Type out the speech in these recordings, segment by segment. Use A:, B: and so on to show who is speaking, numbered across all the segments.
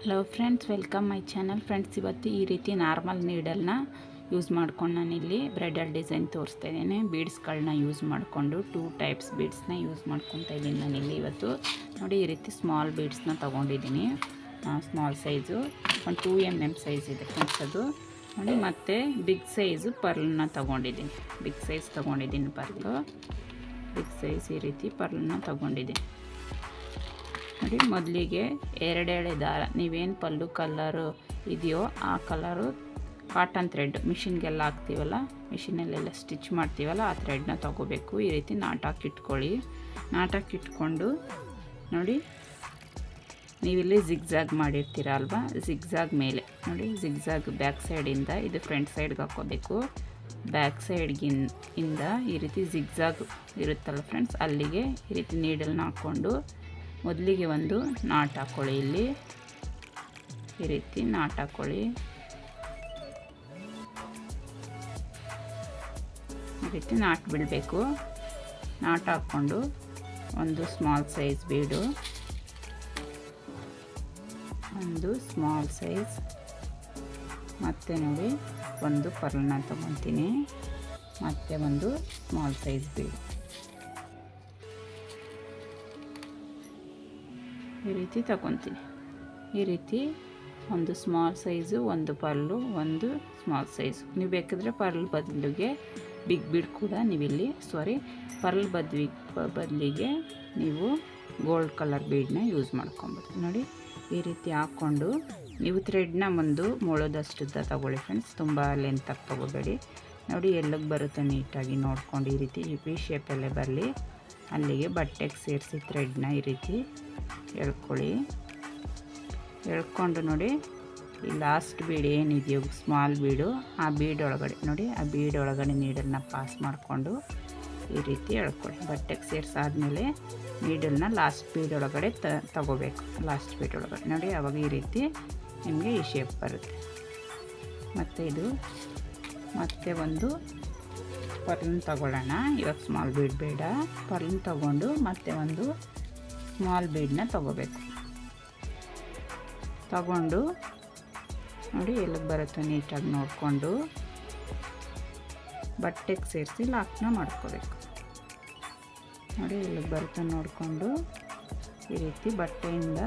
A: Hello friends welcome my channel friends ಇವತ್ತು ಈ ರೀತಿ ನಾರ್ಮಲ್ ನೀಡಲ್ನ ಯೂಸ್ ಮಾಡ್ಕೊಂಡು ನಾನಿಲ್ಲಿ ಬ್ರೈಡಲ್ ಡಿಸೈನ್ ತೋರಿಸ್ತಾ ಇದ್ದೇನೆ. ಬೀಡ್ಸ್ಗಳನ್ನ ಯೂಸ್ ಮಾಡಿಕೊಂಡು ಟೂ ಟೈಪ್ಸ್ ಬೀಡ್ಸ್ನ ಯೂಸ್ ಮಾಡ್ಕೊತಾ ಇದ್ದೀನಿ ನಾನಿಲ್ಲಿ ಇವತ್ತು. ನೋಡಿ, ಈ ರೀತಿ ಸ್ಮಾಲ್ ಬೀಡ್ಸ್ನ ತೊಗೊಂಡಿದ್ದೀನಿ. ಸ್ಮಾಲ್ ಸೈಜು ಒಂದು ಟೂ ಎಂ ಎಂ ಸೈಜ್ ಇದೆ ಫ್ರೆಂಡ್ಸ್ ಅದು. ನೋಡಿ, ಮತ್ತು ಬಿಗ್ ಸೈಜು ಪರ್ಲನ್ನ ತೊಗೊಂಡಿದ್ದೀನಿ. ಬಿಗ್ ಸೈಜ್ ತೊಗೊಂಡಿದ್ದೀನಿ ಪರ್ಲು ಬಿಗ್ ಸೈಜ್ ಈ ರೀತಿ ಪರ್ಲನ್ನ ತೊಗೊಂಡಿದ್ದೀನಿ. ನೋಡಿ ಮೊದಲಿಗೆ ಎರಡೆಳೆ ದಾರ. ನೀವೇನು ಪಲ್ಲು ಕಲ್ಲರು ಇದೆಯೋ ಆ ಕಲರು ಕಾಟನ್ ಥ್ರೆಡ್ ಮಿಷಿನ್ಗೆಲ್ಲ ಹಾಕ್ತೀವಲ್ಲ ಮಿಷಿನಲ್ಲೆಲ್ಲ ಸ್ಟಿಚ್ ಮಾಡ್ತೀವಲ್ಲ, ಆ ಥ್ರೆಡ್ನ ತೊಗೋಬೇಕು. ಈ ರೀತಿ ನಾಟಾಕಿಟ್ಕೊಳ್ಳಿ ಇಟ್ಕೊಳ್ಳಿ. ನಾಟಾಕಿ ಇಟ್ಕೊಂಡು ನೋಡಿ, ನೀವಿಲ್ಲಿ ಜಿಗ್ಜಾಗ್ ಮಾಡಿರ್ತೀರ ಅಲ್ವಾ? ಜಿಗ್ಜಾಗ್ ಮೇಲೆ. ನೋಡಿ ಜಿಗ್ಜಾಗ್ ಬ್ಯಾಕ್ ಸೈಡಿಂದ ಇದು ಫ್ರಂಟ್ ಸೈಡ್ಗೆ ಹಾಕ್ಕೋಬೇಕು. ಬ್ಯಾಕ್ ಸೈಡ್ಗಿನ್ ಇಂದ ಈ ರೀತಿ ಜಿಗ್ಜಾಗ್ ಇರುತ್ತಲ್ಲ ಫ್ರೆಂಡ್ಸ್ ಅಲ್ಲಿಗೆ ಈ ರೀತಿ ನೀಡಲ್ನ ಹಾಕ್ಕೊಂಡು ಮೊದಲಿಗೆ ಒಂದು ನಾಟ್ ಹಾಕ್ಕೊಳ್ಳಿ ಇಲ್ಲಿ. ಈ ರೀತಿ ನಾಟ್ ಹಾಕ್ಕೊಳ್ಳಿ ಈ ರೀತಿ ನಾಟ್ ಬಿಡಬೇಕು. ನಾಟ್ ಹಾಕ್ಕೊಂಡು ಒಂದು ಸ್ಮಾಲ್ ಸೈಜ್ ಬೀಡು. ಒಂದು ಸ್ಮಾಲ್ ಸೈಜ್ ಮತ್ತು ನೋಡಿ ಒಂದು ಪರ್ಲನ್ನ ತೊಗೊತೀನಿ. ಮತ್ತು ಒಂದು ಸ್ಮಾಲ್ ಸೈಜ್ ಬೀಡು. ರೀತಿ ತಗೊತೀನಿ. ಈ ರೀತಿ ಒಂದು ಸ್ಮಾಲ್ ಸೈಜು ಒಂದು ಪರ್ಲು ಒಂದು ಸ್ಮಾಲ್ ಸೈಜು ನೀವು ಬೇಕಿದ್ರೆ ಪರ್ಲ್ ಬದಲಿಗೆ ಬಿಗ್ ಬಿಡ್ ಕೂಡ ನೀವಿಲ್ಲಿ ಸಾರಿ ಪರ್ಲ್ ಬದ್ವಿ ಬದಲಿಗೆ ನೀವು ಗೋಲ್ಡ್ ಕಲರ್ ಬೀಡನ್ನ ಯೂಸ್ ಮಾಡ್ಕೊಬೋದು ನೋಡಿ, ಈ ರೀತಿ ಹಾಕ್ಕೊಂಡು ನೀವು ಥ್ರೆಡ್ನ ಒಂದು ಮೊಳೋದಷ್ಟುದ್ದ ತಗೊಳ್ಳಿ ಫ್ರೆಂಡ್ಸ್ ತುಂಬ ಲೆಂತಾಗಿ ತೊಗೋಬೇಡಿ. ನೋಡಿ, ಎಲ್ಲಿಗೆ ಬರುತ್ತೆ ನೀಟಾಗಿ ನೋಡ್ಕೊಂಡು ಈ ರೀತಿ ವಿ ಶೇಪಲ್ಲೇ ಬರಲಿ. ಅಲ್ಲಿಗೆ ಬಟ್ಟೆಗೆ ಸೇರಿಸಿ ಥ್ರೆಡ್ನ ಈ ರೀತಿ ಎಳ್ಕೊಳ್ಳಿ. ಎಳ್ಕೊಂಡು ನೋಡಿ, ಈ ಲಾಸ್ಟ್ ಬೀಡ್ ಏನಿದೆಯೋ ಸ್ಮಾಲ್ ಬೀಡು, ಆ ಬೀಡ್ ಒಳಗಡೆ ನೋಡಿ, ಆ ಬೀಡ್ ಒಳಗಡೆ ನೀಡಲ್ನ ಪಾಸ್ ಮಾಡಿಕೊಂಡು ಈ ರೀತಿ ಎಳ್ಕೊಳ್ಳಿ. ಬಟ್ಟೆಗೆ ಸೇರಿಸಾದ್ಮೇಲೆ ನೀಡಲ್ನ ಲಾಸ್ಟ್ ಬೀಡ್ ಒಳಗಡೆ ತ, ತಗೋಬೇಕು. ಲಾಸ್ಟ್ ಬೀಡ್ ಒಳಗಡೆ ನೋಡಿ, ಅವಾಗ ಈ ರೀತಿ ನಿಮಗೆ ಈ ಶೇಪ್ ಬರುತ್ತೆ. ಮತ್ತು ಇದು, ಮತ್ತೆ ಒಂದು ಪರ್ಲನ್ ತಗೊಳ್ಳೋಣ. ಇವಾಗ ಸ್ಮಾಲ್ ಬೀಡ್ ಬೇಡ. ಪರ್ಲ್ ತಗೊಂಡು ಮತ್ತೆ ಒಂದು ಸ್ಮಾಲ್ ಬೀಡನ್ನ ತಗೋಬೇಕು. ತಗೊಂಡು ನೋಡಿ ಎಲ್ಲಿಗೆ ಬರುತ್ತೋ ನೀಟಾಗಿ ನೋಡಿಕೊಂಡು ಬಟ್ಟೆಗೆ ಸೇರಿಸಿ ಲಾಕ್ನ ಮಾಡ್ಕೋಬೇಕು. ನೋಡಿ ಎಲ್ಲಿಗೆ ಬರುತ್ತೋ ನೋಡಿಕೊಂಡು ಈ ರೀತಿ ಬಟ್ಟೆಯಿಂದ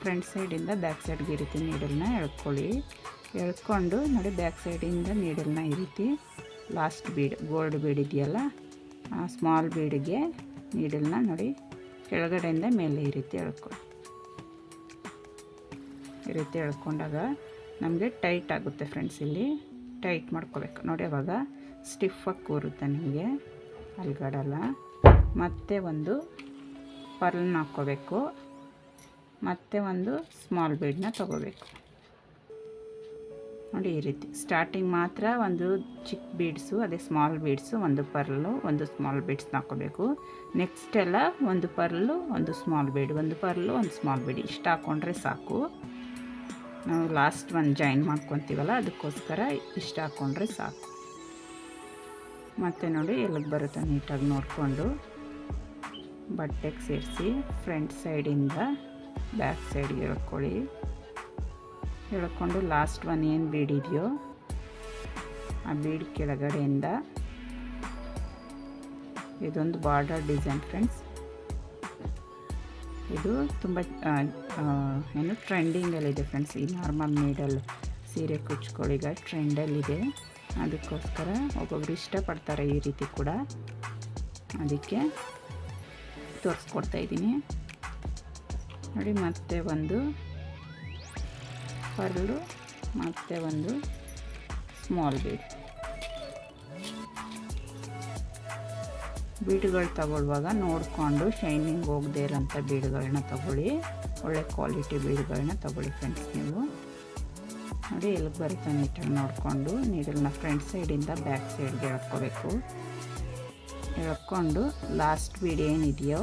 A: ಫ್ರಂಟ್ ಸೈಡಿಂದ ಬ್ಯಾಕ್ ಸೈಡ್ಗೆ ಈ ರೀತಿ ನೀಡಲ್ನ ಎಳ್ಕೊಳ್ಳಿ. ಎಳ್ಕೊಂಡು ನೋಡಿ ಬ್ಯಾಕ್ ಸೈಡಿಂದ ನೀಡಲ್ನ ಈ ರೀತಿ ಲಾಸ್ಟ್ ಬೀಡ್ ಗೋಲ್ಡ್ ಬೀಡ್ ಇದೆಯಲ್ಲ? ಆ ಸ್ಮಾಲ್ ಬೀಡಿಗೆ ನೀಡಲ್ನ ನೋಡಿ, ಕೆಳಗಡೆಯಿಂದ ಮೇಲೆ ಈ ರೀತಿ ಎಳ್ಕೊಳ್ಳಿ ಈ ರೀತಿ ಎಳ್ಕೊಂಡಾಗ ನಮಗೆ ಟೈಟ್ ಆಗುತ್ತೆ ಫ್ರೆಂಡ್ಸ್ ಇಲ್ಲಿ ಟೈಟ್ ಮಾಡ್ಕೋಬೇಕು. ನೋಡಿ ಅವಾಗ ಸ್ಟಿಫಾಗಿ ಕೂರುತ್ತೆ ನಿಮಗೆ ಅಲ್ಗಡಲ್ಲ ಮತ್ತೆ ಒಂದು ಪರ್ಲ್ನ ಹಾಕ್ಕೋಬೇಕು. ಮತ್ತೆ ಒಂದು ಸ್ಮಾಲ್ ಬೀಡನ್ನ ತೊಗೋಬೇಕು. ನೋಡಿ ಈ ರೀತಿ. ಸ್ಟಾರ್ಟಿಂಗ್ ಮಾತ್ರ ಒಂದು ಚಿಕ್ಕ ಬೀಡ್ಸು ಅದೇ ಸ್ಮಾಲ್ ಬೀಡ್ಸು ಒಂದು ಪರ್ಲು ಒಂದು ಸ್ಮಾಲ್ ಬೀಡ್ಸ್ನ ಹಾಕೋಬೇಕು ನೆಕ್ಸ್ಟ್ ಎಲ್ಲ ಒಂದು ಪರ್ಲು ಒಂದು ಸ್ಮಾಲ್ ಬೀಡ್ ಒಂದು ಪರ್ಲು ಒಂದು ಸ್ಮಾಲ್ ಬೀಡ್ ಇಷ್ಟು ಹಾಕ್ಕೊಂಡ್ರೆ ಸಾಕು. ನಾವು ಲಾಸ್ಟ್ ಒಂದು ಜಾಯಿನ್ ಮಾಡ್ಕೊತೀವಲ್ಲ, ಅದಕ್ಕೋಸ್ಕರ ಇಷ್ಟು ಹಾಕ್ಕೊಂಡ್ರೆ ಸಾಕು. ಮತ್ತು ನೋಡಿ ಎಲ್ಲಿಗೆ ಬರುತ್ತೆ ನೀಟಾಗಿ ನೋಡಿಕೊಂಡು. ಬಟ್ಟೆಗೆ ಸೇರಿಸಿ ಫ್ರಂಟ್ ಸೈಡಿಂದ ಬ್ಯಾಕ್ ಸೈಡ್ಗೆ ಎಳ್ಕೊಳ್ಳಿ ಎಳ್ಕೊಂಡು ಲಾಸ್ಟ್ ಒನ್ ಏನು ಬೀಡಿದೆಯೋ ಆ ಬೀಡ್ ಕೆಳಗಡೆಯಿಂದ ಇದೊಂದು ಬಾರ್ಡರ್ ಡಿಸೈನ್ ಫ್ರೆಂಡ್ಸ್ ಇದು ತುಂಬ ಏನು ಟ್ರೆಂಡಿಂಗಲ್ಲಿದೆ ಫ್ರೆಂಡ್ಸ್ ಈ ನಾರ್ಮಲ್ ನೀಡಲ್ ಸೀರೆ ಕುಚ್ಕೊಳ್ಳೀಗ ಟ್ರೆಂಡಲ್ಲಿದೆ ಅದಕ್ಕೋಸ್ಕರ ಒಬ್ಬೊಬ್ರು ಇಷ್ಟಪಡ್ತಾರೆ ಈ ರೀತಿ ಕೂಡ. ಅದಕ್ಕೆ ತೋರಿಸ್ಕೊಡ್ತಾ ಇದ್ದೀನಿ. ನೋಡಿ ಮತ್ತೆ ಒಂದು ಪರ್ಲು ಮತ್ತು ಒಂದು ಸ್ಮಾಲ್ ಬೀಡ್ ಬೀಡ್ಗಳು ತಗೊಳ್ಳುವಾಗ ನೋಡಿಕೊಂಡು ಶೈನಿಂಗ್ ಹೋಗದೇ ಇರೋಂಥ ಬೀಡ್ಗಳನ್ನ ತಗೊಳ್ಳಿ. ಒಳ್ಳೆ ಕ್ವಾಲಿಟಿ ಬೀಡ್ಗಳನ್ನ ತಗೊಳ್ಳಿ ಫ್ರೆಂಡ್ಸ್ ನೀವು. ನೋಡಿ ಎಲ್ಲಿಗೆ ಬರುತ್ತೆ ನೀಟಾಗಿ ನೋಡಿಕೊಂಡು ನೀಡಲ್ನ ಫ್ರಂಟ್ ಸೈಡಿಂದ ಬ್ಯಾಕ್ ಸೈಡ್ಗೆ ಎಳ್ಕೋಬೇಕು ಎಳ್ಕೊಂಡು ಲಾಸ್ಟ್ ಬೀಡ್ ಏನಿದೆಯೋ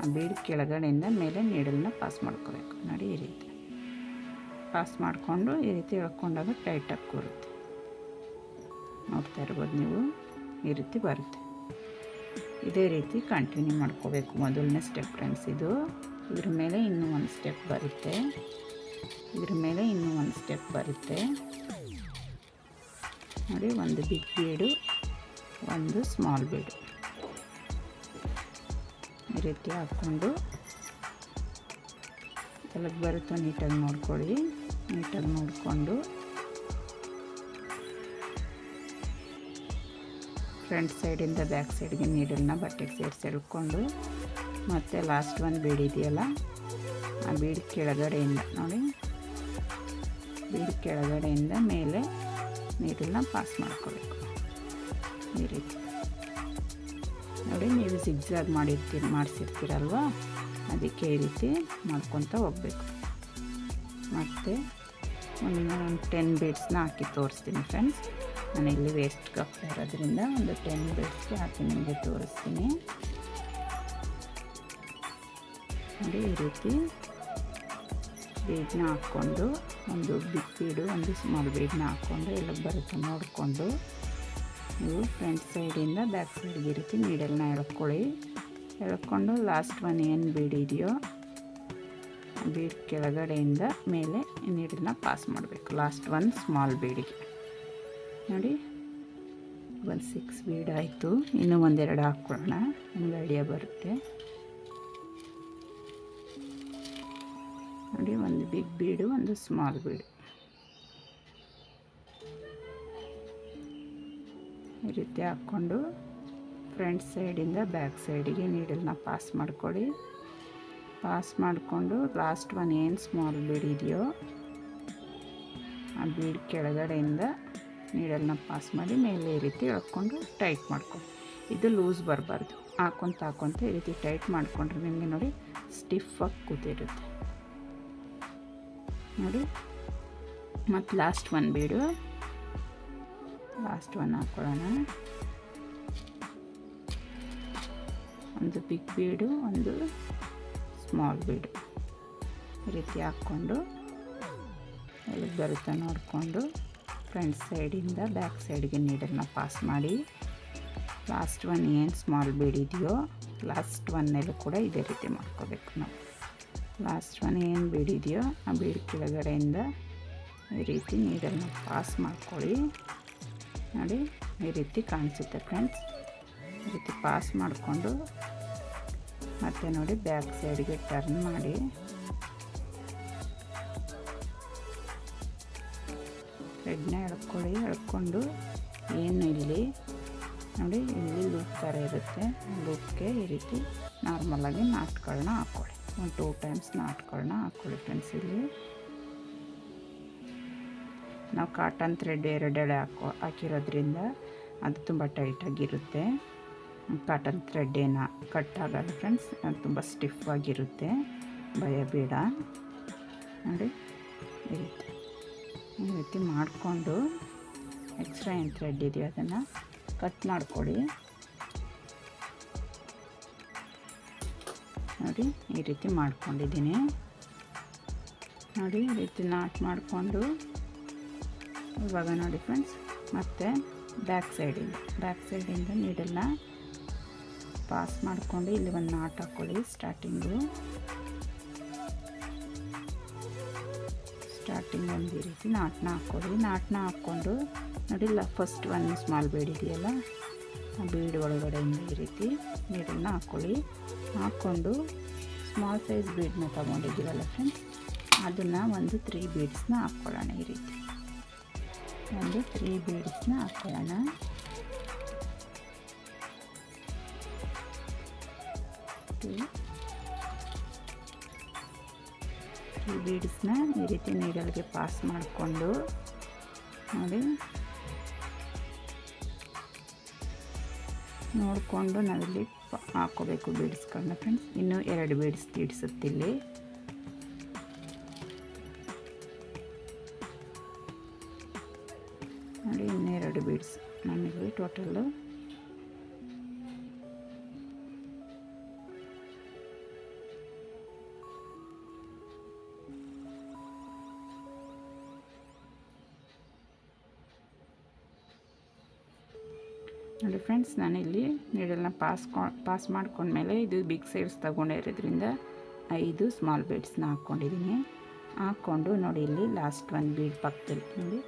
A: ಆ ಬೀಡ್ ಕೆಳಗಡೆಯಿಂದ ಮೇಲೆ ನೀಡಲನ್ನ ಪಾಸ್ ಮಾಡ್ಕೋಬೇಕು. ನೋಡಿ, ಈ ರೀತಿ. ಪಾಸ್ ಮಾಡಿಕೊಂಡು ಈ ರೀತಿ ಎಳ್ಕೊಂಡಾಗ ಟೈಟಾಗಿ ಕೂರುತ್ತೆ. ನೋಡ್ತಾ ಇರ್ಬೋದು ನೀವು, ಈ ರೀತಿ ಬರುತ್ತೆ. ಇದೇ ರೀತಿ ಕಂಟಿನ್ಯೂ ಮಾಡ್ಕೋಬೇಕು. ಮೊದಲನೇ ಸ್ಟೆಪ್ ಫ್ರೆಂಡ್ಸ್ ಇದು ಇದ್ರ ಮೇಲೆ ಇನ್ನೂ ಒಂದು ಸ್ಟೆಪ್ ಬರುತ್ತೆ. ಇದ್ರ ಮೇಲೆ ಇನ್ನೂ ಒಂದು ಸ್ಟೆಪ್ ಬರುತ್ತೆ. ನೋಡಿ, ಒಂದು ಬಿಗ್ ಬೀಡು ಒಂದು ಸ್ಮಾಲ್ ಬೀಡು ಈ ರೀತಿ ಹಾಕ್ಕೊಂಡು ಎಲ್ಲಿಗೆ ಬರುತ್ತೋ ನೀಟಾಗಿ ನೋಡ್ಕೊಳ್ಳಿ. ನೀಟಾಗಿ ನೋಡಿಕೊಂಡು. ಫ್ರಂಟ್ ಸೈಡಿಂದ ಬ್ಯಾಕ್ ಸೈಡ್ಗೆ ನೀಡಲ್ನ ಬಟ್ಟೆಗೆ ಸೇರಿಸಿ ಎಳ್ಕೊಂಡು, ಮತ್ತು ಲಾಸ್ಟ್ ಒಂದು ಬೀಡ್ ಇದೆಯಲ್ಲ, ಆ ಬೀಡ್ ಕೆಳಗಡೆಯಿಂದ ನೋಡಿ. ಬೀಡ್ ಕೆಳಗಡೆಯಿಂದ ಮೇಲೆ ನೀಡಲ್ನ ಪಾಸ್ ಮಾಡ್ಕೋಬೇಕು. ಈ ರೀತಿ. ನೋಡಿ, ನೀವು ಜಿಗ್ಜಾಗ್ ಮಾಡಿರ್ತೀರಿ, ಮಾಡಿಸಿರ್ತೀರಲ್ವ? ಅದಕ್ಕೆ ಈ ರೀತಿ ಮಾಡ್ಕೊತ ಹೋಗ್ಬೇಕು. ಮತ್ತು ಒಂದು ಟೆನ್ ಬೀಡ್ಸ್ನ ಹಾಕಿ ತೋರಿಸ್ತೀನಿ ಫ್ರೆಂಡ್ಸ್ ನಾನು ಇಲ್ಲಿ ವೇಸ್ಟ್ ಕಪ್ತಾ ಇರೋದ್ರಿಂದ ಒಂದು ಟೆನ್ ಬೀಡ್ಸ್ಗೆ ಹಾಕಿ ನಿಮಗೆ ತೋರಿಸ್ತೀನಿ. ನೋಡಿ ಈ ರೀತಿ ಬೀಡನ್ನ ಹಾಕ್ಕೊಂಡು ಒಂದು ಬಿಗ್ ಬೀಡು ಒಂದು ಸ್ಮಾಲ್ ಬೀಡ್ನ ಹಾಕ್ಕೊಂಡು ಎಲ್ಲ ಬರುತ್ತೆ ನೋಡಿಕೊಂಡು. ನೀವು ಫ್ರಂಟ್ ಸೈಡಿಂದ ಬ್ಯಾಕ್ ಸೈಡ್ಗೆ ಈ ರೀತಿ ನೀಡಲ್ನ ಎಳ್ಕೊಳ್ಳಿ. ಎಳ್ಕೊಂಡು ಲಾಸ್ಟ್ ಒನ್ ಏನು ಬೀಡಿದೆಯೋ ಬೀಡ್ ಕೆಳಗಡೆಯಿಂದ ಮೇಲೆ ನೀರನ್ನು ಪಾಸ್ ಮಾಡಬೇಕು. ಲಾಸ್ಟ್ ಒನ್ ಸ್ಮಾಲ್ ಬೀಡಿಗೆ. ನೋಡಿ, ಒಂದು ಸಿಕ್ಸ್ ಬೀಡ್ ಆಯಿತು. ಇನ್ನೂ ಒಂದೆರಡು ಹಾಕ್ಕೊಳ್ಳೋಣ. ನಿಮ್ಗೆ ಐಡಿಯಾ ಬರುತ್ತೆ. ನೋಡಿ, ಒಂದು ಬಿಗ್ ಬೀಡು, ಒಂದು ಸ್ಮಾಲ್ ಬೀಡು. ಈ ರೀತಿ ಹಾಕ್ಕೊಂಡು ಫ್ರಂಟ್ ಸೈಡಿಂದ ಬ್ಯಾಕ್ ಸೈಡಿಗೆ ನೀಡಲ್ನ ಪಾಸ್ ಮಾಡ್ಕೊಳ್ಳಿ. ಪಾಸ್ ಮಾಡಿಕೊಂಡು ಲಾಸ್ಟ್ ಒನ್ ಏನು ಸ್ಮಾಲ್ ಬೀಡ್ ಇದೆಯೋ ಆ ಬೀಡ್ ಕೆಳಗಡೆಯಿಂದ ನೀಡಲ್ನ ಪಾಸ್ ಮಾಡಿ ಮೇಲೆ ಈ ರೀತಿ ಎಳ್ಕೊಂಡು ಟೈಟ್ ಮಾಡ್ಕೊ. ಇದು ಲೂಸ್ ಬರಬಾರ್ದು. ಹಾಕ್ಕೊಂತ ಹಾಕ್ಕೊಂತ ಈ ರೀತಿ ಟೈಟ್ ಮಾಡಿಕೊಂಡ್ರೆ ನಿಮಗೆ ನೋಡಿ ಸ್ಟಿಫಾಗಿ ಕೂತಿರುತ್ತೆ. ನೋಡಿ, ಮತ್ತು last one bead last one ಹಾಕ್ಕೊಳ್ಳೋಣ ಒಂದು ಬಿಗ್ ಬೀಡು ಒಂದು ಸ್ಮಾಲ್ ಬೀಡು ಈ ರೀತಿ ಹಾಕ್ಕೊಂಡು ಎಲ್ಲಿಗೆ ಬರುತ್ತೆ ನೋಡಿಕೊಂಡು. ಫ್ರಂಟ್ ಸೈಡಿಂದ ಬ್ಯಾಕ್ ಸೈಡ್ಗೆ ನೀಡನ್ನು ಪಾಸ್ ಮಾಡಿ. ಲಾಸ್ಟ್ ಒನ್ ಏನು ಸ್ಮಾಲ್ ಬೀಡ್ ಇದೆಯೋ ಲಾಸ್ಟ್ ಒನ್ನಲ್ಲೂ ಕೂಡ ಇದೇ ರೀತಿ ಮಾಡ್ಕೋಬೇಕು ನಾವು. ಲಾಸ್ಟ್ ಒನ್ ಏನು ಬೀಡ್ ಇದೆಯೋ, ಆ ಬೀಡ್ ಕೆಳಗಡೆಯಿಂದ ಈ ರೀತಿ ನೀಡನ್ನು ಪಾಸ್ ಮಾಡ್ಕೊಳ್ಳಿ. ನೋಡಿ, ಈ ರೀತಿ ಕಾಣಿಸುತ್ತೆ ಫ್ರೆಂಡ್ಸ್ ಈ ರೀತಿ ಪಾಸ್ ಮಾಡಿಕೊಂಡು ಮತ್ತು ನೋಡಿ ಬ್ಯಾಕ್ ಸೈಡ್ಗೆ ಟರ್ನ್ ಮಾಡಿ. ಥ್ರೆಡ್ನ ಎಳ್ಕೊಳ್ಳಿ, ಎಳ್ಕೊಂಡು ಏನು ಇಲ್ಲಿ? ನೋಡಿ, ಇಲ್ಲಿ ಲೂಪ್ ಥರ ಇರುತ್ತೆ. ಲೂಪ್ಗೆ ಈ ರೀತಿ ನಾರ್ಮಲಾಗಿ ನಾಟ್ಗಳನ್ನ ಹಾಕ್ಕೊಳ್ಳಿ ಒಂದು ಟೂ ಟೈಮ್ಸ್ ನಾಟ್ಗಳನ್ನ ಹಾಕ್ಕೊಳ್ಳಿ ಫ್ರೆಂಡ್ಸ್ ಇಲ್ಲಿ. ನಾವು ಕಾಟನ್ ಥ್ರೆಡ್ ಎರಡೆಳೆ ಹಾಕೋ ಹಾಕಿರೋದ್ರಿಂದ ಅದು ತುಂಬ ಟೈಟಾಗಿರುತ್ತೆ ಕಾಟನ್ ಥ್ರೆಡ್ ಏನು ಕಟ್ ಆಗಲ್ಲ ಫ್ರೆಂಡ್ಸ್ ತುಂಬ ಸ್ಟಿಫ್ ಆಗಿರುತ್ತೆ. ಭಯ ಬೇಡ. ನೋಡಿ, ಈ ರೀತಿ. ಈ ರೀತಿ ಮಾಡಿಕೊಂಡು ಎಕ್ಸ್ಟ್ರಾ ಏನು ಥ್ರೆಡ್ ಇದೆಯೋ ಅದನ್ನು ಕಟ್ ಮಾಡಿಕೊಡಿ ನೋಡಿ, ಈ ರೀತಿ ಮಾಡ್ಕೊಂಡಿದ್ದೀನಿ. ನೋಡಿ, ಈ ರೀತಿ ನಾಟ್ ಮಾಡಿಕೊಂಡು. ಇವಾಗ ನೋಡಿ ಫ್ರೆಂಡ್ಸ್ ಮತ್ತು ಬ್ಯಾಕ್ ಸೈಡಿಂದ ಬ್ಯಾಕ್ ಸೈಡಿಂದ ನೀಡಲ್ನ ಪಾಸ್ ಮಾಡಿಕೊಂಡು ಇಲ್ಲಿ ಒಂದು ನಾಟ್ ಹಾಕ್ಕೊಳ್ಳಿ ಸ್ಟಾರ್ಟಿಂಗು ಸ್ಟಾರ್ಟಿಂಗ್ ಒಂದು ಈ ರೀತಿ ನಾಟನ್ನ ಹಾಕ್ಕೊಳ್ಳಿ. ನಾಟನ್ನ ಹಾಕ್ಕೊಂಡು ನೋಡಿಲ್ಲ ಫಸ್ಟ್ ಒಂದು ಸ್ಮಾಲ್ ಬೀಡ್ ಇದೆಯಲ್ಲ, ಆ ಬೀಡ್ ಒಳಗಡೆಯಿಂದ ಈ ರೀತಿ ನೀಡನ್ನ ಹಾಕ್ಕೊಳ್ಳಿ ಹಾಕ್ಕೊಂಡು ಸ್ಮಾಲ್ ಸೈಜ್ ಬೀಡನ್ನ ತೊಗೊಂಡಿದ್ದೀವಲ್ಲ ಫ್ರೆಂಡ್ಸ್ ಅದನ್ನು ಒಂದು ತ್ರೀ ಬೀಡ್ಸ್ನ ಹಾಕ್ಕೊಳ್ಳೋಣ ಈ ರೀತಿ. ಒಂದು ತ್ರೀ ಬೀಡ್ಸ್ನ ಹಾಕ್ಕೊಳ್ಳೋಣ ಬೀಡ್ಸ್ನ ಈ ರೀತಿ ನೀಡಲ್ಗೆ ಪಾಸ್ ಮಾಡಿಕೊಂಡು ನೋಡಿ. ನೋಡಿಕೊಂಡು ನಾವಿಲ್ಲಿ ಹಾಕೋಬೇಕು ಬೀಡಿಸ್ಕೊಂಡು ಫ್ರೆಂಡ್ಸ್ ಇನ್ನೂ ಎರಡು ಬೀಡ್ಸ್ ತೀಡ್ಸುತ್ತಿಲ್ಲಿ. ನೋಡಿ, ಇನ್ನೆರಡು ಬೀಡ್ಸ್ ನಮಗೆ ಟೋಟಲ್ಲು ನೋಡಿ ಫ್ರೆಂಡ್ಸ್, ನಾನಿಲ್ಲಿ ನೀಡಲ್ನ ಪಾಸ್ ಪಾಸ್ ಮಾಡ್ಕೊಂಡ್ಮೇಲೆ ಇದು ಬಿಗ್ ಸೈಡ್ಸ್ ತಗೊಂಡಿರೋದ್ರಿಂದ ಐದು ಸ್ಮಾಲ್ ಬೀಡ್ಸ್ನ ಹಾಕ್ಕೊಂಡಿದ್ದೀನಿ. ಹಾಕ್ಕೊಂಡು ನೋಡಿ ಇಲ್ಲಿ ಲಾಸ್ಟ್ ಒಂದು ಬೀಡ್ ಪಕ್ಕದಲ್ಲಿ ನೋಡಿ.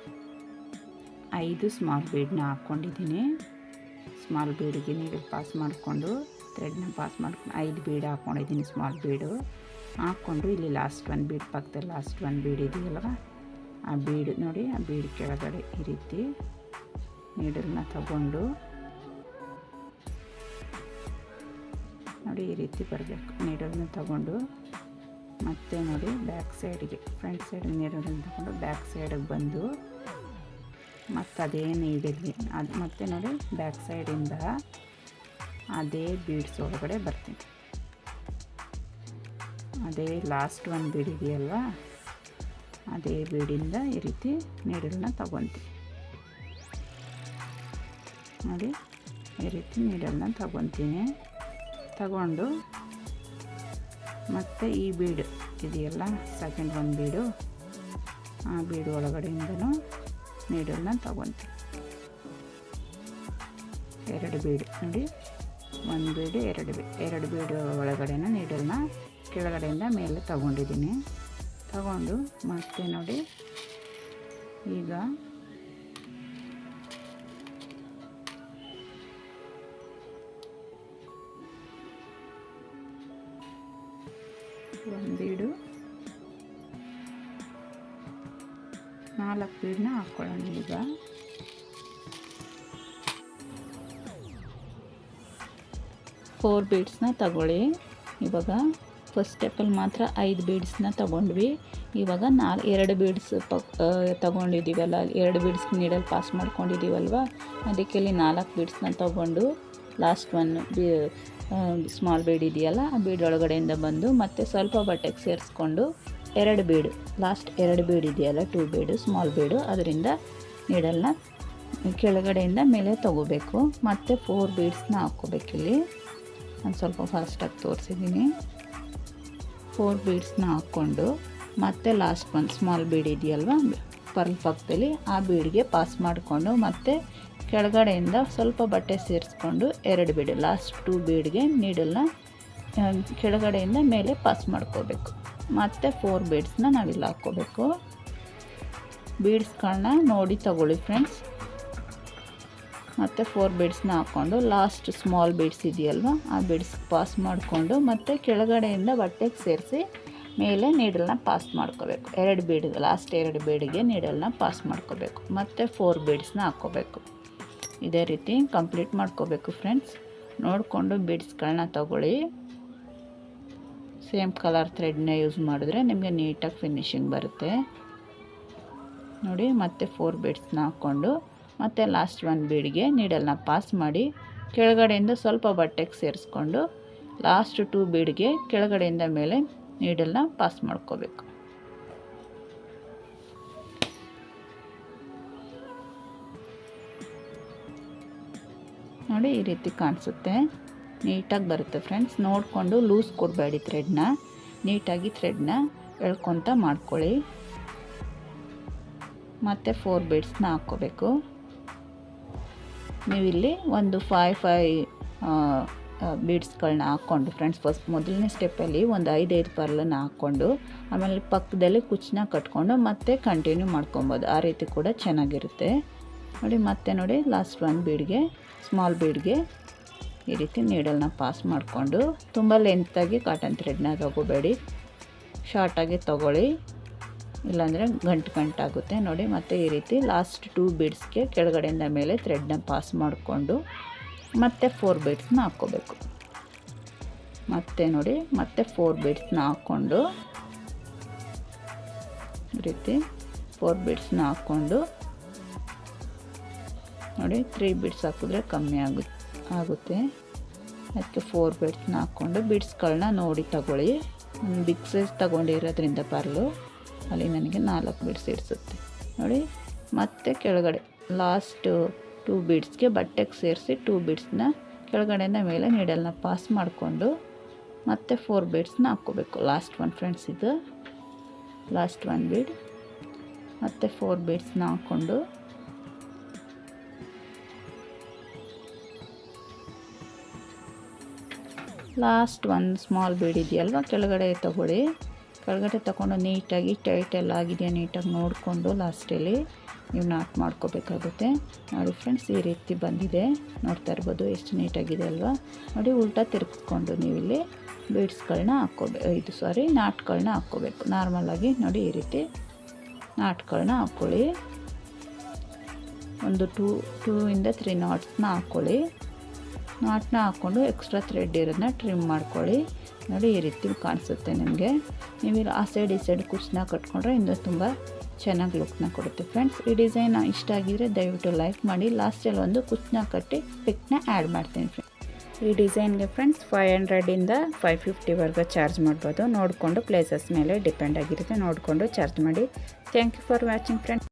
A: ಐದು ಸ್ಮಾಲ್ ಬೀಡ್ನ ಹಾಕ್ಕೊಂಡಿದ್ದೀನಿ. ಸ್ಮಾಲ್ ಬೀಡಿಗೆ ನೀಡಲ್ ಪಾಸ್ ಮಾಡಿಕೊಂಡು, ಥ್ರೆಡ್ನ ಪಾಸ್ ಮಾಡ್ಕೊಂಡು ಐದು ಬೀಡ್ ಹಾಕ್ಕೊಂಡಿದ್ದೀನಿ ಸ್ಮಾಲ್ ಬೀಡು. ಹಾಕ್ಕೊಂಡು ಇಲ್ಲಿ ಲಾಸ್ಟ್ ಒಂದು ಬೀಡ್ ಪಕ್ಕದಲ್ಲಿ ಲಾಸ್ಟ್ ಒಂದು ಬೀಡ್ ಇದೆಯಲ್ವ? ಆ ಬೀಡ್ ನೋಡಿ, ಆ ಬೀಡ್ ಕೆಳಗಡೆ ಈ ರೀತಿ ನೀಡಲ್ನ ತಗೊಂಡು ನೋಡಿ ಈ ರೀತಿ ಬರಬೇಕು. ನೀಡಲ್ನ ತಗೊಂಡು ಮತ್ತೆ ನೋಡಿ ಬ್ಯಾಕ್ ಸೈಡಿಗೆ, ಫ್ರಂಟ್ ಸೈಡ್ ನೀರನ್ನು ತಗೊಂಡು ಬ್ಯಾಕ್ ಸೈಡಿಗೆ ಬಂದು ಮತ್ತು ಅದೇ ನೀಡಿದ್ವಿ ಅದು ಮತ್ತೆ ನೋಡಿ ಬ್ಯಾಕ್ ಸೈಡಿಂದ ಅದೇ ಬೀಡ್ಸ್ ಒಳಗಡೆ ಬರ್ತೀನಿ. ಅದೇ ಲಾಸ್ಟ್ ಒಂದು ಬೀಡ್ ಇದೆಯಲ್ವಾ? ಅದೇ ಬೀಡಿಂದ ಈ ರೀತಿ ನೀಡಲನ್ನ ತಗೊತೀನಿ. ನೋಡಿ ಈ ರೀತಿ ನೀಡಲ್ಲ ತಗೊತೀನಿ. ತಗೊಂಡು ಮತ್ತು ಈ ಬೀಡು ಇದೆಯಲ್ಲ ಸೆಕೆಂಡ್ ಒಂದು ಬೀಡು, ಆ ಬೀಡು ಒಳಗಡೆಯಿಂದನೂ ನೀಡಲ್ನ ತಗೊತೀನಿ ಎರಡು ಬೀಡು, ನೋಡಿ, ಒಂದು ಬೀಡು, ಎರಡು ಬೀ, ಎರಡು ಬೀಡು ಒಳಗಡೆನ ನೀಡಲ್ನ ಕೆಳಗಡೆಯಿಂದ ಮೇಲೆ ತಗೊಂಡಿದ್ದೀನಿ. ತಗೊಂಡು ಮತ್ತೆ ನೋಡಿ, ಈಗ ಒಂದು ಬೀಡು. ನಾಲ್ಕು ಬೀಡನ್ನ ಹಾಕ್ಕೊಳ್ಳೋಣ ಈಗ. ಫೋರ್ ಬೀಡ್ಸ್ನ ತಗೊಳ್ಳಿ. ಇವಾಗ ಫಸ್ಟ್ ಸ್ಟೆಪ್ಪಲ್ಲಿ ಮಾತ್ರ ಐದು ಬೀಡ್ಸ್ನ ತಗೊಂಡ್ವಿ. ಇವಾಗ ನಾಲ್, ಎರಡು ಬೀಡ್ಸ್ ಪ ತಗೊಂಡಿದ್ದೀವಲ್ಲ ಎರಡು ಬೀಡ್ಸ್ ನೀಡಲ್ಲಿ ಪಾಸ್ ಮಾಡ್ಕೊಂಡಿದ್ದೀವಲ್ವ ಅದಕ್ಕೆ ಇಲ್ಲಿ ನಾಲ್ಕು ಬೀಡ್ಸ್ನ ತಗೊಂಡು last one be small bead ಇದೆಯಲ್ಲ, ಆ ಬೀಡ್ ಒಳಗಡೆಯಿಂದ ಬಂದು ಮತ್ತೆ ಸ್ವಲ್ಪ ಬಟ್ಟೆಗೆ ಸೇರಿಸ್ಕೊಂಡು ಎರಡು ಬೀಡು ಲಾಸ್ಟ್ ಎರಡು ಬೀಡ್ ಇದೆಯಲ್ಲ ಟೂ ಬೀಡು ಸ್ಮಾಲ್ ಬೀಡು ಅದರಿಂದ ನೀಡಲ್ನ ಕೆಳಗಡೆಯಿಂದ ಮೇಲೆ ತಗೋಬೇಕು. ಮತ್ತು ಫೋರ್ ಬೀಡ್ಸ್ನ ಹಾಕ್ಕೋಬೇಕಿಲ್ಲಿ ನಾನು ಸ್ವಲ್ಪ ಫಾಸ್ಟಾಗಿ ತೋರಿಸಿದ್ದೀನಿ. ಫೋರ್ ಬೀಡ್ಸ್ನ ಹಾಕ್ಕೊಂಡು ಮತ್ತೆ ಲಾಸ್ಟ್ ಒಂದು ಸ್ಮಾಲ್ ಬೀಡ್ ಇದೆಯಲ್ವ, ಪರ್ಲ್ ಪಕ್ಕದಲ್ಲಿ ಆ ಬೀಡ್ಗೆ ಪಾಸ್ ಮಾಡಿಕೊಂಡು ಮತ್ತೆ ಕೆಳಗಡೆಯಿಂದ ಸ್ವಲ್ಪ ಬಟ್ಟೆ ಸೇರಿಸ್ಕೊಂಡು ಎರಡು ಬೀಡು ಲಾಸ್ಟ್ ಟೂ ಬೀಡ್ಗೆ ನೀಡಲ್ನ ಕೆಳಗಡೆಯಿಂದ ಮೇಲೆ ಪಾಸ್ ಮಾಡ್ಕೋಬೇಕು. ಮತ್ತು ಫೋರ್ ಬೀಡ್ಸ್ನ ನಾವಿಲ್ಲಿ ಹಾಕ್ಕೋಬೇಕು. ಬೀಡ್ಸ್ಗಳನ್ನ ನೋಡಿ ತಗೊಳ್ಳಿ ಫ್ರೆಂಡ್ಸ್ ಮತ್ತು ಫೋರ್ ಬೀಡ್ಸ್ನ ಹಾಕ್ಕೊಂಡು ಲಾಸ್ಟ್ ಸ್ಮಾಲ್ ಬೀಡ್ಸ್ ಇದೆಯಲ್ವ, ಆ ಬೀಡ್ಸ್ ಪಾಸ್ ಮಾಡಿಕೊಂಡು ಮತ್ತು ಕೆಳಗಡೆಯಿಂದ ಬಟ್ಟೆಗೆ ಸೇರಿಸಿ ಮೇಲೆ ನೀಡಲ್ನ ಪಾಸ್ ಮಾಡ್ಕೋಬೇಕು. ಎರಡು ಬೀಡ್ ಲಾಸ್ಟ್ ಎರಡು ಬೀಡಿಗೆ ನೀಡಲ್ನ ಪಾಸ್ ಮಾಡ್ಕೋಬೇಕು. ಮತ್ತು ಫೋರ್ ಬೀಡ್ಸ್ನ ಹಾಕ್ಕೋಬೇಕು. ಇದೇ ರೀತಿ ಕಂಪ್ಲೀಟ್ ಮಾಡ್ಕೋಬೇಕು ಫ್ರೆಂಡ್ಸ್. ನೋಡಿಕೊಂಡು ಬೀಡ್ಸ್ಗಳನ್ನ ತಗೊಳ್ಳಿ. ಸೇಮ್ ಕಲರ್ ಥ್ರೆಡ್ನ ಯೂಸ್ ಮಾಡಿದ್ರೆ ನಿಮಗೆ ನೀಟಾಗಿ ಫಿನಿಶಿಂಗ್ ಬರುತ್ತೆ. ನೋಡಿ, ಮತ್ತೆ ಫೋರ್ ಬೀಡ್ಸ್ನ ಹಾಕ್ಕೊಂಡು, ಮತ್ತು ಲಾಸ್ಟ್ ಒನ್ ಬೀಡ್ಗೆ ನೀಡಲ್ನ ಪಾಸ್ ಮಾಡಿ, ಕೆಳಗಡೆಯಿಂದ ಸ್ವಲ್ಪ ಬಟ್ಟೆಗೆ ಸೇರಿಸ್ಕೊಂಡು, ಲಾಸ್ಟ್ ಟೂ ಬೀಡ್ಗೆ ಕೆಳಗಡೆಯಿಂದ ಮೇಲೆ ನೀಡಲ್ನ ಪಾಸ್ ಮಾಡ್ಕೋಬೇಕು. ನೋಡಿ ಈ ರೀತಿ ಕಾಣಿಸುತ್ತೆ. ನೀಟಾಗಿ ಬರುತ್ತೆ ಫ್ರೆಂಡ್ಸ್. ನೋಡಿಕೊಂಡು ಲೂಸ್ ಕೊಡಬೇಡಿ ಥ್ರೆಡ್ನ. ನೀಟಾಗಿ ಥ್ರೆಡ್ನ ಎಳ್ಕೊತ ಮಾಡ್ಕೊಳ್ಳಿ. ಮತ್ತು ಫೋರ್ ಬೀಡ್ಸ್ನ ಹಾಕ್ಕೋಬೇಕು. ನೀವಿಲ್ಲಿ ಒಂದು ಫೈ ಫೈ ಬೀಡ್ಸ್ಗಳನ್ನ ಹಾಕ್ಕೊಂಡು ಫ್ರೆಂಡ್ಸ್, ಫಸ್ಟ್ ಮೊದಲನೇ ಸ್ಟೆಪ್ಪಲ್ಲಿ ಒಂದು ಐದೈದು ಪರ್ಲನ್ನು ಹಾಕ್ಕೊಂಡು, ಆಮೇಲೆ ಪಕ್ಕದಲ್ಲಿ ಕುಚ್ಚನ್ನ ಕಟ್ಕೊಂಡು ಮತ್ತೆ ಕಂಟಿನ್ಯೂ ಮಾಡ್ಕೊಬೋದು. ಆ ರೀತಿ ಕೂಡ ಚೆನ್ನಾಗಿರುತ್ತೆ. ನೋಡಿ, ಮತ್ತೆ ನೋಡಿ ಲಾಸ್ಟ್ ಒನ್ ಬೀಡ್ಗೆ ಸ್ಮಾಲ್ ಬೀಡ್ಗೆ ಈ ರೀತಿ ನೀಡಲ್ನ ಪಾಸ್ ಮಾಡಿಕೊಂಡು ತುಂಬ ಲೆಂತಾಗಿ ಕಾಟನ್ ಥ್ರೆಡ್ನ ತಗೋಬೇಡಿ. ಶಾರ್ಟಾಗಿ ತೊಗೊಳ್ಳಿ. ಇಲ್ಲಾಂದರೆ ಗಂಟು ಗಂಟಾಗುತ್ತೆ ನೋಡಿ, ಮತ್ತು ಈ ರೀತಿ ಲಾಸ್ಟ್ ಟೂ ಬೀಡ್ಸ್ಗೆ ಕೆಳಗಡೆಯಿಂದ ಮೇಲೆ ಥ್ರೆಡ್ನ ಪಾಸ್ ಮಾಡಿಕೊಂಡು ಮತ್ತೆ ಫೋರ್ ಬೀಡ್ಸ್ನ ಹಾಕ್ಕೋಬೇಕು. ಮತ್ತೆ ನೋಡಿ, ಮತ್ತೆ ಫೋರ್ ಬೀಡ್ಸ್ನ ಹಾಕ್ಕೊಂಡು ಈ ರೀತಿ ಫೋರ್ ಬೀಡ್ಸ್ನ ಹಾಕ್ಕೊಂಡು ನೋಡಿ ತ್ರೀ ಬಿಡ್ಸ್ ಹಾಕಿದ್ರೆ ಕಮ್ಮಿ ಆಗುತ್ತೆ. ಆಗುತ್ತೆ ಅದಕ್ಕೆ ಫೋರ್ ಬಿಡ್ಸ್ನ ಹಾಕ್ಕೊಂಡು ಬಿಡ್ಸ್ಗಳನ್ನ ನೋಡಿ ತಗೊಳ್ಳಿ. ಒಂದು ಬಿಗ್ ಸೈಜ್ ತಗೊಂಡಿರೋದ್ರಿಂದ ಪರ್ಲು. ಅಲ್ಲಿ ನನಗೆ ನಾಲ್ಕು ಬಿಡ್ಸ್ ಇಡಿಸುತ್ತೆ ನೋಡಿ, ಮತ್ತೆ ಕೆಳಗಡೆ ಲಾಸ್ಟು ಟೂ ಬಿಡ್ಸ್ಗೆ ಬಟ್ಟೆಗೆ ಸೇರಿಸಿ ಟೂ ಬೀಡ್ಸ್ನ ಕೆಳಗಡೆಯಿಂದ ಮೇಲೆ ನೀಡಲ್ನ ಪಾಸ್ ಮಾಡಿಕೊಂಡು ಮತ್ತೆ ಫೋರ್ ಬಿಡ್ಸ್ನ ಹಾಕ್ಕೋಬೇಕು. ಲಾಸ್ಟ್ ಒನ್ ಫ್ರೆಂಡ್ಸ್ ಇದು. ಲಾಸ್ಟ್ ಒನ್ ಬೀಡ್ ಮತ್ತು ಫೋರ್ ಬಿಡ್ಸ್ನ ಹಾಕ್ಕೊಂಡು ಲಾಸ್ಟ್ ಒಂದು ಸ್ಮಾಲ್ ಬೀಡ್ ಇದೆಯಲ್ವ? ಕೆಳಗಡೆ ತಗೊಳ್ಳಿ. ಕೆಳಗಡೆ ತಗೊಂಡು ನೀಟಾಗಿ ಟೈಟ್ ಎಲ್ಲ ಆಗಿದೆಯಾ ನೀಟಾಗಿ ನೋಡಿಕೊಂಡು ಲಾಸ್ಟಲ್ಲಿ ನೀವು ನಾಟ್ ಮಾಡ್ಕೋಬೇಕಾಗುತ್ತೆ. ನೋಡಿ ಫ್ರೆಂಡ್ಸ್ ಈ ರೀತಿ ಬಂದಿದೆ. ನೋಡ್ತಾ ಇರ್ಬೋದು ಎಷ್ಟು ನೀಟಾಗಿದೆ ಅಲ್ವಾ? ನೋಡಿ ಉಲ್ಟಾ ತಿರ್ಗಿಸ್ಕೊಂಡು ನೀವಿಲ್ಲಿ ಬೀಡ್ಸ್ಗಳನ್ನ ಹಾಕ್ಕೋಬೇಕು ಇದು ಸಾರಿ ನಾಟ್ಗಳನ್ನ ಹಾಕ್ಕೋಬೇಕು. ನಾರ್ಮಲಾಗಿ ನೋಡಿ ಈ ರೀತಿ ನಾಟ್ಗಳನ್ನ ಹಾಕ್ಕೊಳ್ಳಿ ಒಂದು ಟೂ ಟೂ ಇಂದ ತ್ರೀ ನಾಟ್ಸ್ನ ಹಾಕ್ಕೊಳ್ಳಿ ನಾಟ್ನ ಹಾಕ್ಕೊಂಡು ಎಕ್ಸ್ಟ್ರಾ ಥ್ರೆಡ್ ಇರೋದನ್ನ ಟ್ರಿಮ್ ಮಾಡ್ಕೊಳ್ಳಿ. ನೋಡಿ ಈ ರೀತಿ ಕಾಣಿಸುತ್ತೆ ನಿಮಗೆ. ನೀವು ಆ ಸೈಡ್ ಈ ಸೈಡ್ ಕುಚ್ಚನ್ನ ಕಟ್ಕೊಂಡ್ರೆ ಇನ್ನೂ ತುಂಬ ಚೆನ್ನಾಗಿ ಲುಕ್ನ ಕೊಡುತ್ತೆ ಫ್ರೆಂಡ್ಸ್ ಈ ಡಿಸೈನ್ ಇಷ್ಟ ಆಗಿದ್ರೆ ದಯವಿಟ್ಟು ಲೈಕ್ ಮಾಡಿ. ಲಾಸ್ಟಲ್ಲಿ ಒಂದು ಕುಚ್ಚನ್ನ ಕಟ್ಟಿ ಪಿಕ್ನ ಆ್ಯಡ್ ಮಾಡ್ತೀನಿ ಫ್ರೆಂಡ್ಸ್ ಈ ಡಿಸೈನ್ಗೆ ಫ್ರೆಂಡ್ಸ್ ಫೈವ್ ಹಂಡ್ರೆಡಿಂದ ಫೈವ್ ಫಿಫ್ಟಿವರೆಗೂ ಚಾರ್ಜ್ ಮಾಡ್ಬೋದು. ನೋಡಿಕೊಂಡು ಪ್ಲೇಸಸ್ ಮೇಲೆ ಡಿಪೆಂಡ್ ಆಗಿರುತ್ತೆ. ನೋಡಿಕೊಂಡು ಚಾರ್ಜ್ ಮಾಡಿ. Thank you for watching friends